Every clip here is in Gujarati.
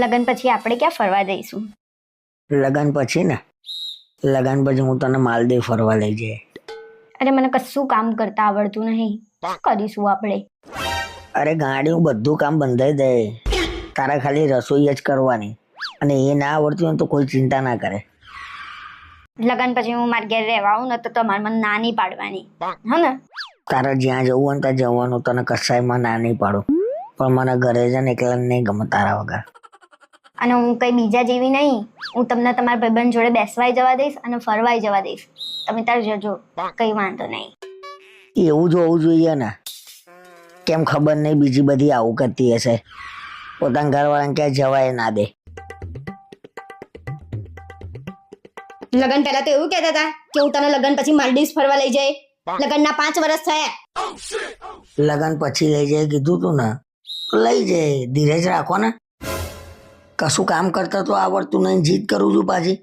લગ્ન પછી આપણે ક્યાં ફરવા જઈશું? લગન પછી ને? લગન પછી હું તને માલદીવ ફરવા લઈ જઈએ અરે મને કશું કામ કરતા આવડતું નહીં. શું કરીશું આપણે? અરે ગાડીનું બધું કામ બંધાઈ દે. તારા ખાલી રસોઈ જ કરવાની. અને એ ના આવડતું હોય તો કોઈ ચિંતા ના કરે. લગન પછી હું મારા ઘેર રહેવા આવું ને તો તમારે મને ના નહીં પાડવાની. હા ને? તારે જ્યાં જવું હોય ને ત્યાં જવાનું તને કસાયમાં ના નહીં પાડું. પણ મને ઘરે છે ને એકલા નહીં ગમે તારા વગર. અને હું કઈ બીજા જેવી નહીં. હું તમને તમારા ભાઈબંધ જોડે બેસવાય જવા દઈશ અને ફરવાય જવા દઈશ. તમે તાર જજો કઈ વાંધો નહીં. એવું જ હોવું જોઈએ ને. કેમ ખબર નહીં બીજી બધી આવું કરતી હશે. પોતાના ઘરવાળાને ક્યાંય જવાય ના દે. લગન પહેલા તો એવું કહેતા હતા કે હું તને લગન પછી માલદીવ્સ ફરવા લઈ જાય લગનના પાંચ વર્ષ થયા. લગન પછી લઈ જાય કીધું તું ને. લઈ જાય ધીરજ રાખો ને. કશું કામ કરતા તો આવડતું નહીં જીત કરું છું પાછી.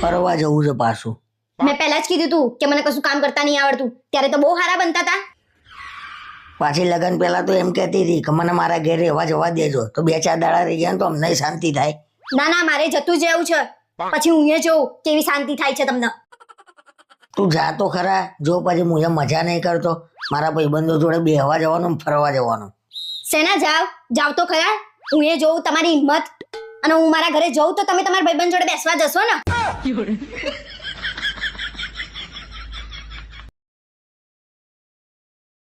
ફરવા જવું છે પાછું. મેં પહેલા જ કીધું તું કે મને કશું કામ કરતા નહીં આવડતું. ત્યારે તો બહુ હારા બનતા હતા પાછી લગન પહેલા તો એમ કહેતી હતી કે મને મારા ઘેર રહેવા જવા દેજો. તો બે ચાર દાડા રહી ગયા તો અમને શાંતિ થાય. ના ના મારે જતું જ છે. પછી હું એ જોઉં કેવી શાંતિ થાય છે તમને. તું જા તો ખરા જો પછી હું મજા નહીં કરતો. મારા ભાઈબંધો જોડે બેહવા જવાનું ફરવા જવાનું. શેના જાવ જાવ તો ખરા. હું એ જોઉં તમારી હિંમત. અને હું મારા ઘરે જઉં તો તમે તમારા ભાઈબંધ જોડે બેસવા જશો ને.